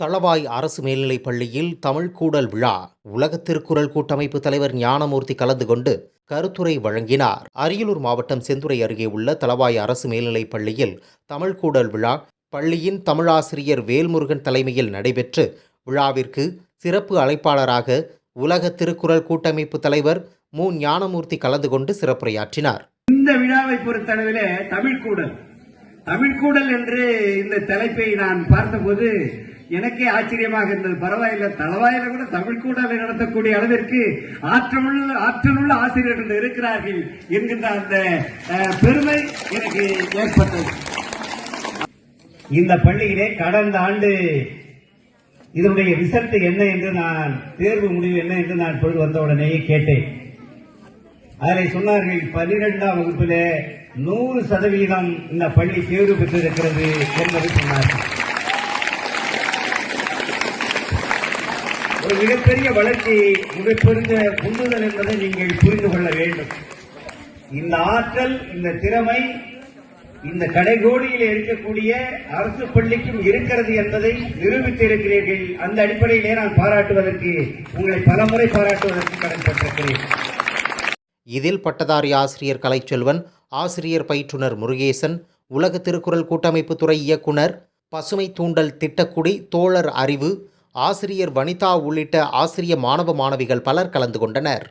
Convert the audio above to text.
தளவாய் அரசு மேல்நிலைப் பள்ளியில் தமிழ் கூடல் விழா உலக திருக்குறள் கூட்டமைப்பு தலைவர் ஞானமூர்த்தி கலந்து கொண்டு கருத்துரை வழங்கினார். அரியலூர் மாவட்டம் செந்துறை அருகே உள்ள தளவாய் அரசு மேல்நிலைப் பள்ளியில் தமிழ் கூடல் விழா பள்ளியின் தமிழாசிரியர் வேல்முருகன் தலைமையில் நடைபெற்று விழாவிற்கு சிறப்பு அழைப்பாளராக உலக திருக்குறள் கூட்டமைப்பு தலைவர் மு. ஞானமூர்த்தி கலந்து கொண்டு சிறப்புரையாற்றினார். இந்த விழாவை பொறுத்தளவிலே தமிழ்கூடல் தமிழ்கூடல் என்று இந்த தலைப்பை நான் பார்த்தபோது எனக்கே ஆச்சரியமாக இருந்தது. பரவாயில்ல தளவாயில கூட தமிழ்கூடலை நடத்தக்கூடிய அளவிற்கு ஆற்றமுள்ள ஆற்றலுள்ள ஆசிரியர்கள் இருக்கிறார்கள் என்கின்ற அந்த பெருமை எனக்கு ஏற்பட்டது. இந்த பள்ளியிலே கடந்த ஆண்டு இதனுடைய ரிசல்ட் என்ன என்று நான் தேர்வு முடிவு என்ன என்று நான் பொழுது வந்த உடனேயே கேட்டேன். அதில் சொன்னார்கள் பன்னிரெண்டாம் வகுப்பில் நூறு சதவீதம் இந்த பள்ளி தேர்வு பெற்றிருக்கிறது என்பதை சொன்னார்கள். ஒரு மிகப்பெரிய வளர்ச்சி மிகப்பெரிய உந்துதல் என்பதை நீங்கள் புரிந்து கொள்ள வேண்டும். இந்த ஆற்றல் இந்த திறமை இந்த கடைகோடியில் இருக்கக்கூடிய அரசு பள்ளிக்கும் இருக்கிறது என்பதை நிரூபித்திருக்கிறீர்கள். அந்த அடிப்படையிலே நான் பாராட்டுவதற்கு உங்களை பலமுறை பாராட்டுவதற்கு கடன்பட்டிருக்கிறேன். இதில் பட்டதாரி ஆசிரியர் கலைச்செல்வன் ஆசிரியர் பயிற்றுனர் முருகேசன் உலக திருக்குறள் கூட்டமைப்பு துறை இயக்குனர் பசுமை தூண்டல் திட்டக்குடி தோழர் அறிவு ஆசிரியர் வனிதா உள்ளிட்ட ஆசிரிய மாணவ மாணவிகள் பலர் கலந்து கொண்டனர்.